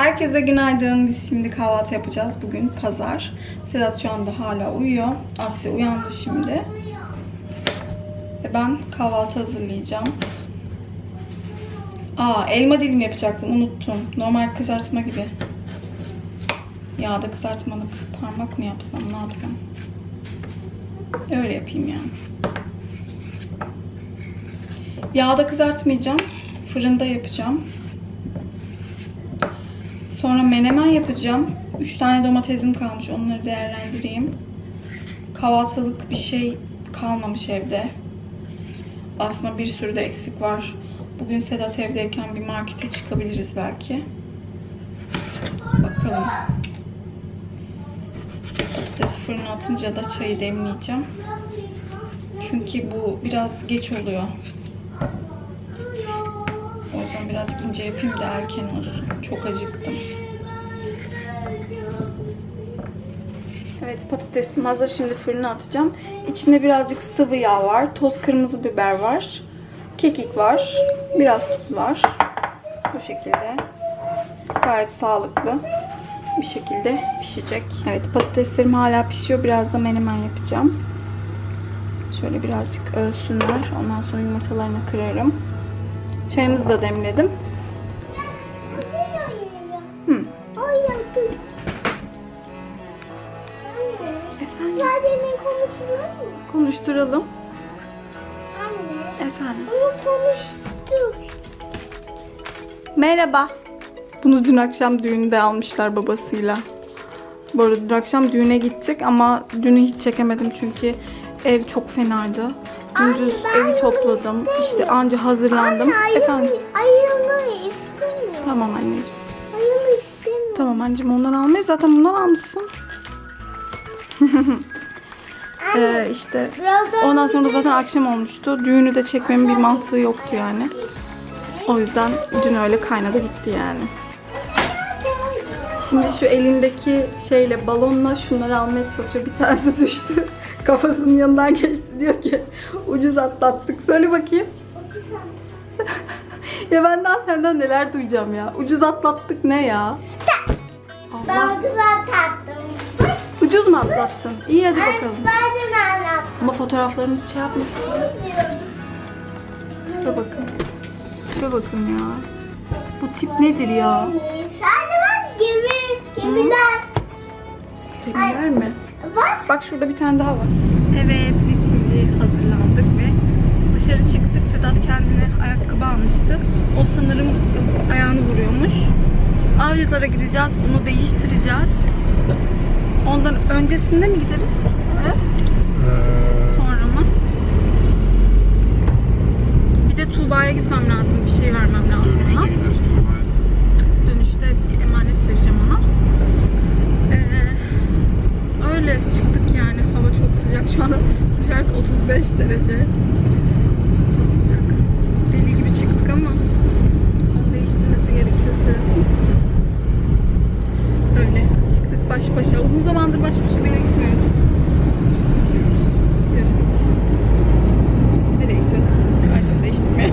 Herkese günaydın. Biz şimdi kahvaltı yapacağız. Bugün pazar. Sedat şu anda hala uyuyor. Asya uyandı şimdi. Ve ben kahvaltı hazırlayacağım. Aa elma dilim yapacaktım. Unuttum. Normal kızartma gibi. Yağda kızartmalık. Parmak mı yapsam ne yapsam. Öyle yapayım yani. Yağda kızartmayacağım. Fırında yapacağım. Sonra menemen yapacağım. 3 tane domatesim kalmış. Onları değerlendireyim. Kahvaltılık bir şey kalmamış evde. Aslında bir sürü de eksik var. Bugün Sedat evdeyken bir markete çıkabiliriz belki. Bakalım. Patatesi fırına atınca da çayı demleyeceğim. Çünkü bu biraz geç oluyor. Birazcık ince yapayım da erken olsun. Çok acıktım. Evet patatesim hazır. Şimdi fırına atacağım. İçinde birazcık sıvı yağ var. Toz kırmızı biber var. Kekik var. Biraz tuz var. Bu şekilde. Gayet sağlıklı bir şekilde pişecek. Evet patateslerim hala pişiyor. Biraz da menemen yapacağım. Şöyle birazcık ölsünler. Ondan sonra yumurtalarını kırarım. Çayımızı da demledim. Oynadım. Efendim? Konuşturalım. Anne. Efendim. Onu konuştuk. Merhaba. Bunu dün akşam düğünde almışlar babasıyla. Bu arada dün akşam düğüne gittik ama dünü hiç çekemedim çünkü ev çok fenaydı. Gündüz evi topladım. İşte anca hazırlandım. Anne, Efendim. ayını istemiyorum. Tamam anneciğim. Ayını istemiyorum. Tamam anneciğim ondan almayız. Zaten bundan almışsın. Ee, işte ondan sonra zaten akşam olmuştu. Düğünü de çekmemin bir mantığı yoktu yani. O yüzden dün öyle kaynadı gitti yani. Şimdi şu elindeki şeyle balonla şunları almaya çalışıyor. Bir tanesi düştü. Kafasının yanından geçti diyor ki ucuz atlattık. Söyle bakayım. ya ben daha senden neler duyacağım ya. Ucuz atlattık ne ya? Allah. Ben güzel tattım. Ucuz mu atlattın? İyi hadi bakalım. Ben anlattım. Ama fotoğraflarımız şey yapmasın. Tipe bakın. Tipe bakın ya. Bu tip nedir ya? Sadece gemiler. Gemiler mi? Bak. Bak şurada bir tane daha var. Evet biz şimdi hazırlandık ve dışarı çıktık. Sedat kendine ayakkabı almıştı. O sanırım ayağını vuruyormuş. Avcılara gideceğiz. Onu değiştireceğiz. Ondan öncesinde mi gideriz? He? Sonra mı? Bir de Tuğba'ya gitmem lazım. Bir şey vermem lazım ona. Dönüşte bir emanet vereceğim ona. Ee, öyle çıktık yani. Hava çok sıcak. Şu anda dışarısı 35 derece. Çok sıcak. Deli gibi çıktık ama onu değiştirmesi gerekiyor Serhat'ın. Öyle çıktık baş başa. Uzun zamandır baş başa bir yere gitmiyoruz. Gidiyoruz. Nereye gidiyoruz? Aynen değiştirmeye.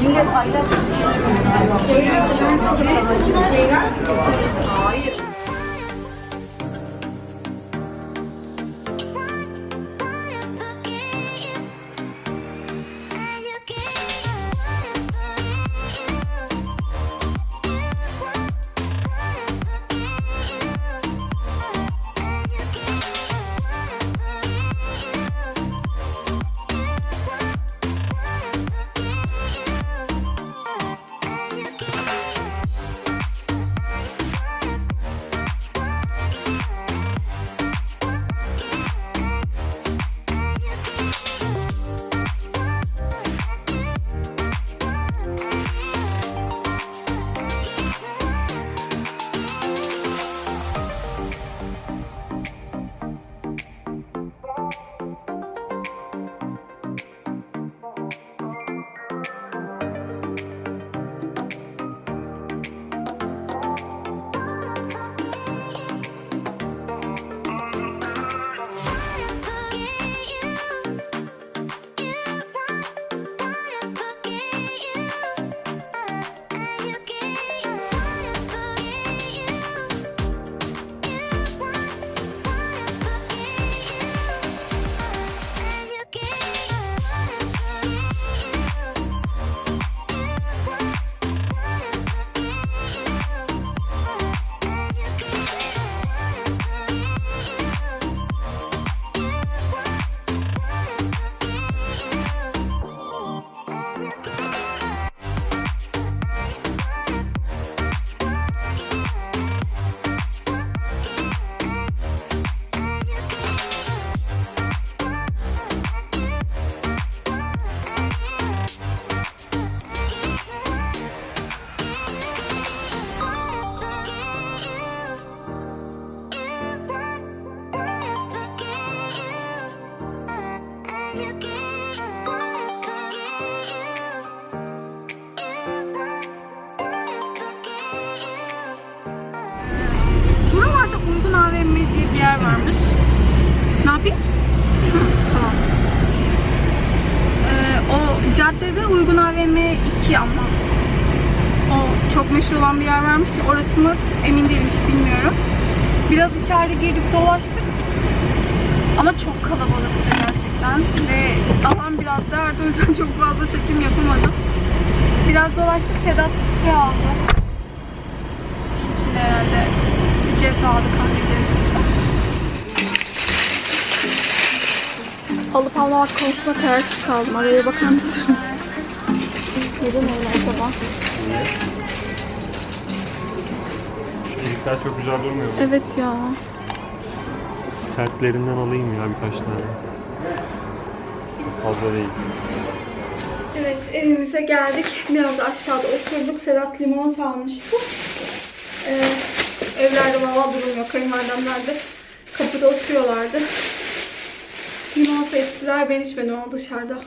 kim satacak? Hayır. Varmış. Ne yapayım? Tamam. Ee, o caddede Uygun AVM 2 ama. O çok meşhur olan bir yer varmış orası mı emin değilmiş bilmiyorum. Biraz içeri girdik dolaştık. Ama çok kalabalıktı gerçekten. Ve alan biraz dardı o yüzden çok fazla çekim yapamadım. Biraz dolaştık Sedat şey aldı. Şeyin içinde herhalde bir cezve aldı kahve cezvesi. Alıp almamak konusunda kararsız kaldım. Araya bakar mısın? Neden öyle acaba? Şu ilikler çok güzel durmuyor mu? Evet ya. Sertlerinden alayım ya birkaç tane. Çok fazla değil. Evet evimize geldik. Biraz aşağıda oturduk. Sedat limon salmıştı. Ee, evlerde valla durum yok. Kayınvalidemler de kapıda oturuyorlardı. Seçtiler. Ben içmedim ama dışarıda.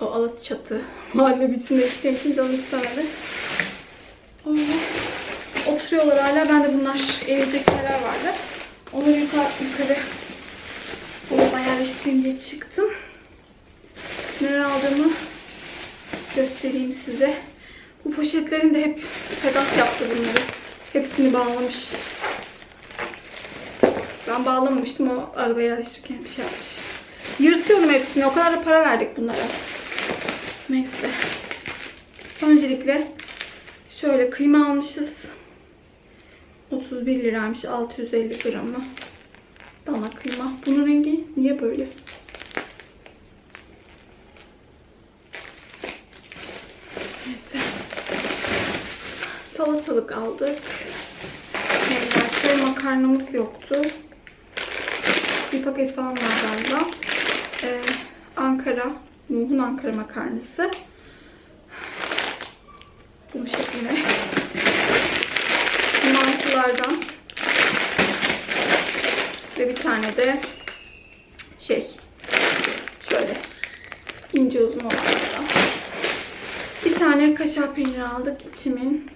O alat çatı. Muhallebisinde içtiğim için canım istemedi. Öyle. Oturuyorlar hala. Ben de bunlar eriyecek şeyler vardı. Onları yukarı, yukarı dolaba yerleştireyim diye çıktım. Neler aldığımı göstereyim size. Bu poşetlerin de hep Sedat yaptı bunları. Hepsini bağlamış. Ben bağlamamıştım o arabaya yerleştirirken bir şey yapmış. Yırtıyorum hepsini. O kadar da para verdik bunlara. Neyse. Öncelikle şöyle kıyma almışız. 31 liraymış 650 gramı. Dana kıyma. Bunun rengi niye böyle? Neyse. Salatalık aldık. Şeyler, makarnamız yoktu. Bir paket falan var galiba. Ee, Ankara, Nuh'un Ankara makarnası. Bu şekilde. Mantılardan. Ve bir tane de şey, şöyle ince uzun olanlardan. Bir tane kaşar peyniri aldık içimin.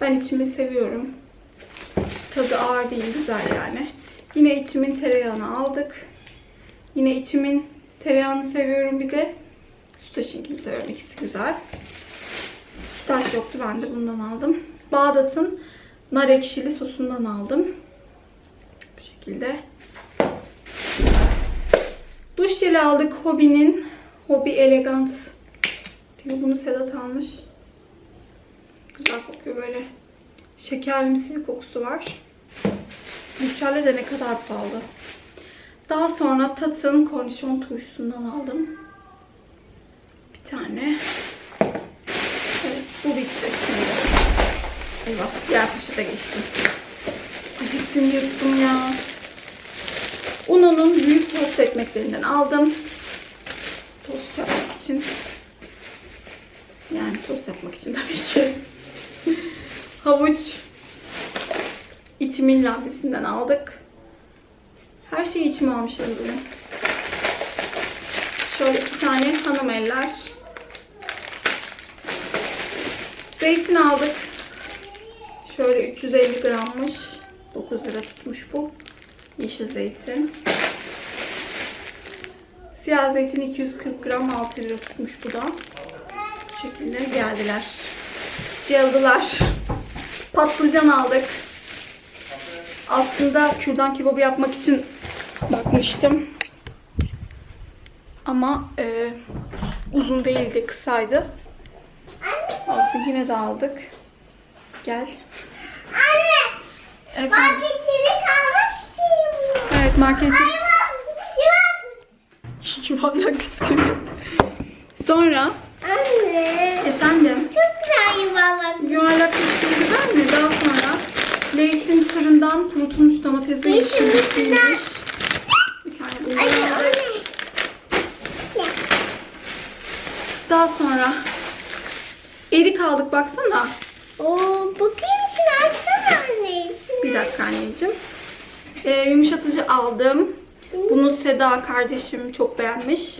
Ben içimi seviyorum. Tadı ağır değil, güzel yani. Yine içimin tereyağını aldık. Yine içimin tereyağını seviyorum bir de sütaşınkini seviyorum. İkisi güzel. Sütaş yoktu ben de bundan aldım. Bağdat'ın nar ekşili sosundan aldım. Bu şekilde. Duş jeli aldık. Hobby'nin Hobby Elegant. Bunu Sedat almış. Güzel kokuyor böyle. Şekerlimsi bir kokusu var. Müşterler de ne kadar pahalı. Daha sonra Tat'ın kornişon turşusundan aldım. Bir tane. Evet bu bitti şimdi. Eyvah diğer poşete geçtim. Ay hepsini yırttım ya. Uno'nun büyük tost ekmeklerinden aldım. Tost yapmak için. Yani tost yapmak için tabii ki. Havuç. İçimin labisinden aldık. Her şeyi içime almışız bugün. Şöyle iki tane hanım eller. Zeytin aldık. Şöyle 350 grammış. 9 lira tutmuş bu. Yeşil zeytin. Siyah zeytin 240 gram 6 lira tutmuş bu da. Bu şekilde geldiler. Celdılar. Patlıcan aldık. Aslında kürdan kebabı yapmak için bakmıştım. Ama e, uzun değildi, kısaydı. Olsun yine de aldık. Gel. Anne. Efendim. Marketini kalmak için. Evet markete Yuvarlak. yuvarlak bisküvi. Sonra Anne. efendim Çok güzel yuvarlak. yuvarlak bisküvi güzel mi? Daha sonra Lay's'in fırından kurutulmuş domatesli Yeşil yeşillikmiş. bisküvi. Bir tane aldık. anne. Daha sonra erik aldık baksana. Oo, bakayım şunu açsana anne. Şunu. Bir dakika anneciğim. Ee, yumuşatıcı aldım. Bunu Seda kardeşim çok beğenmiş.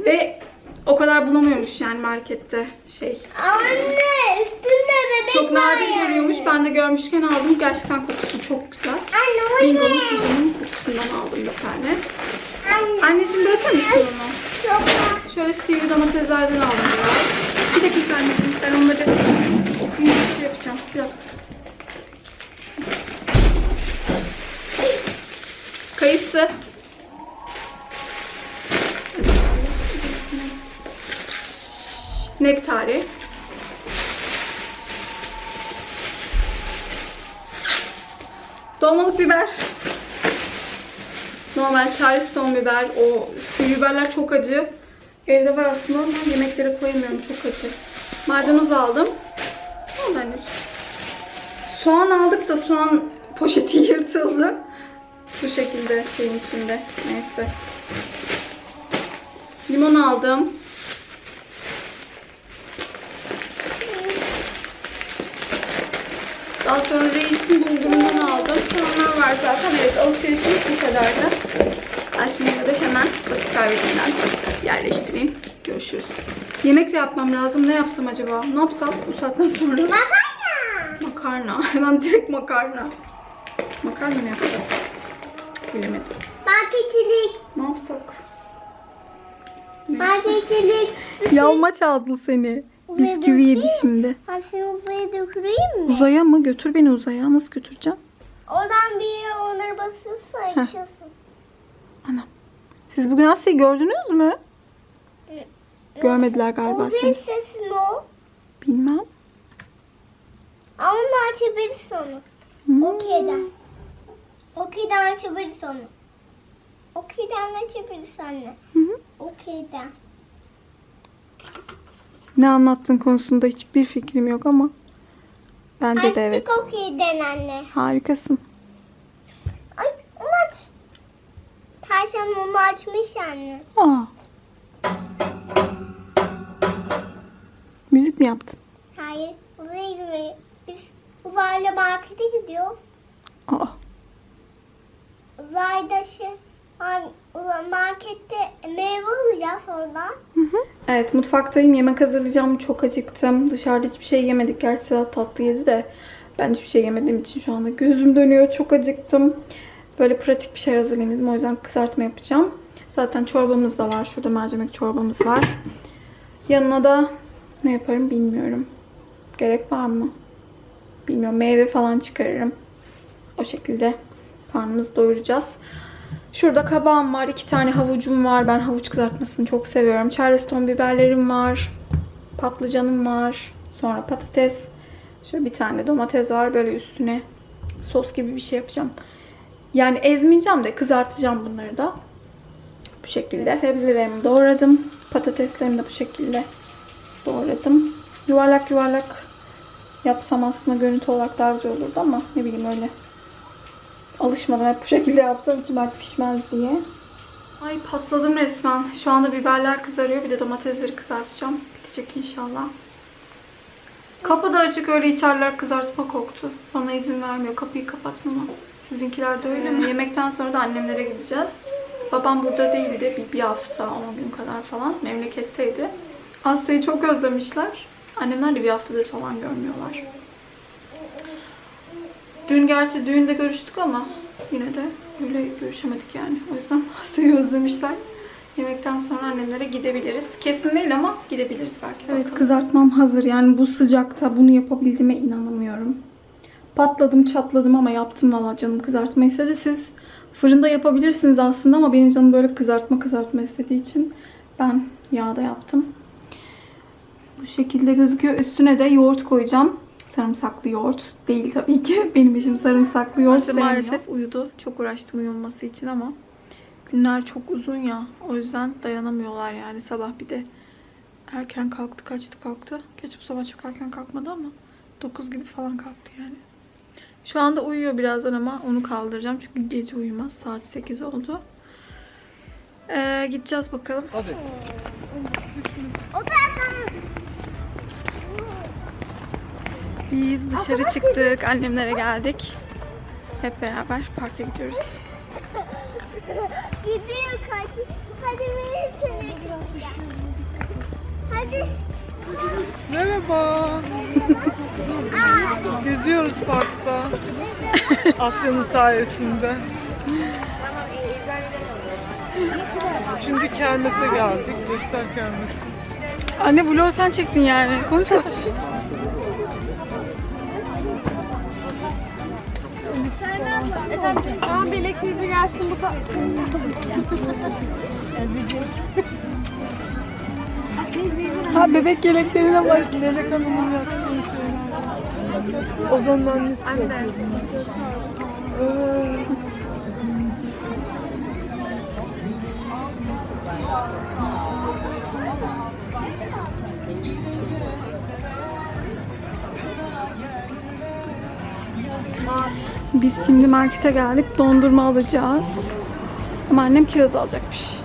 Ve O kadar bulamıyormuş yani markette şey. Anne üstünde bebek Çok var nadir yani. görüyormuş. Ben de görmüşken aldım. Gerçekten kokusu çok güzel. Anne o Bingo'nun ne? kutunun kutusundan aldım bir tane. Anne Anneciğim bırakır mısın onu? çok. Şöyle sivri domateslerden aldım biraz. Bir dakika anneciğim ben onları okuyunca bir şey yapacağım. Biraz. Kayısı. Nektari. Dolmalık biber. Normal Charleston biber. O sivri biberler çok acı. Evde var aslında ama yemeklere koyamıyorum. Çok acı. Maydanoz aldım. Oldu anneciğim. Soğan aldık da soğan poşeti yırtıldı. Bu şekilde şeyin içinde. Neyse. Limon aldım. Daha sonra reisin bulgurundan aldım. Soğanlar var zaten. Evet alışverişimiz bu kadardı. Ben şimdi de hemen vakit kaybetmeden yerleştireyim. Görüşürüz. Yemek de yapmam lazım. Ne yapsam acaba? Ne yapsam bu saatten sonra? Makarna. Makarna. Hemen direkt makarna. Makarna mı yapacağım? Bilemedim. Marketçilik. Ne yapsak? Marketçilik. Yalmaç ağızlı seni. Bisküvi yedi şimdi. Ha seni uzaya döküreyim mi? Uzaya mı? Götür beni uzaya. Nasıl götüreceğim? Oradan bir yere onları basıyorsun açıyorsun. Anam. Siz bugün Asya'yı gördünüz mü? Görmediler galiba Uzay seni. sesi mi o? Bilmem. Ama onu açabilirsin onu. Hmm. Okeyden. Okeyden açabilirsin onu. Okeyden açabilirsin anne. Okeyden. Ne anlattığın konusunda hiçbir fikrim yok ama bence de evet. Açtık okeyden anne. Harikasın. Ay onu aç. Tavşan onu açmış anne. Aa. Müzik mi yaptın? Hayır. Uzaya gitmeyi. Biz uzayla markete gidiyoruz. Aa. Uzayda şey markette meyve alacağız oradan. Evet mutfaktayım. Yemek hazırlayacağım. Çok acıktım. Dışarıda hiçbir şey yemedik. Gerçi Sedat tatlı yedi de ben hiçbir şey yemediğim için şu anda gözüm dönüyor. Çok acıktım. Böyle pratik bir şey hazırlayayım dedim. O yüzden kızartma yapacağım. Zaten çorbamız da var. Şurada mercimek çorbamız var. Yanına da ne yaparım bilmiyorum. Gerek var mı? Bilmiyorum. Meyve falan çıkarırım. O şekilde karnımızı doyuracağız. Şurada kabağım var. iki tane havucum var. Ben havuç kızartmasını çok seviyorum. Charleston biberlerim var. Patlıcanım var. Sonra patates. Şöyle bir tane domates var. Böyle üstüne sos gibi bir şey yapacağım. Yani ezmeyeceğim de kızartacağım bunları da. Bu şekilde. Sebzelerimi doğradım. Patateslerimi de bu şekilde doğradım. Yuvarlak yuvarlak yapsam aslında görüntü olarak daha güzel olurdu ama ne bileyim öyle Alışmadım hep bu şekilde yaptığım için belki pişmez diye. Ay patladım resmen. Şu anda biberler kızarıyor. Bir de domatesleri kızartacağım. Bitecek inşallah. Kapı da açık öyle içerler kızartma koktu. Bana izin vermiyor kapıyı kapatmama. Sizinkiler de öyle mi? Yemekten sonra da annemlere gideceğiz. Babam burada değildi. Bir, bir hafta, 10 gün kadar falan. Memleketteydi. Asya'yı çok özlemişler. Annemler de bir haftadır falan görmüyorlar. Dün gerçi düğünde görüştük ama yine de öyle görüşemedik yani. O yüzden Asya'yı özlemişler. Yemekten sonra annemlere gidebiliriz. Kesin değil ama gidebiliriz belki. Evet kızartmam hazır. Yani bu sıcakta bunu yapabildiğime inanamıyorum. Patladım çatladım ama yaptım valla canım kızartma istedi. Siz fırında yapabilirsiniz aslında ama benim canım böyle kızartma kızartma istediği için ben yağda yaptım. Bu şekilde gözüküyor. Üstüne de yoğurt koyacağım. Sarımsaklı yoğurt. Değil tabii ki. Benim işim sarımsaklı yoğurt sevmiyor. maalesef uyudu. Çok uğraştım uyuması için ama günler çok uzun ya. O yüzden dayanamıyorlar yani. Sabah bir de erken kalktı. Kaçtı kalktı. Geç bu sabah çok erken kalkmadı ama 9 gibi falan kalktı yani. Şu anda uyuyor birazdan ama onu kaldıracağım. Çünkü gece uyumaz. Saat 8 oldu. Ee, gideceğiz bakalım. Hadi. O taraftan Biz dışarı çıktık. Annemlere geldik. Hep beraber parka gidiyoruz. gidiyor kaç. Hadi beni seni. Hadi. Merhaba. Geziyoruz parkta. Asya'nın sayesinde. Şimdi kermese geldik. Göster kermesi. Anne vlog sen çektin yani. Konuş konuş. Tamam bir gelsin bu Ha bebek yeleklerine bak. Melek Hanım'ın yaptığı şeyler. Ozan'ın annesi. Anne. Biz şimdi markete geldik. Dondurma alacağız. Ama annem kiraz alacakmış.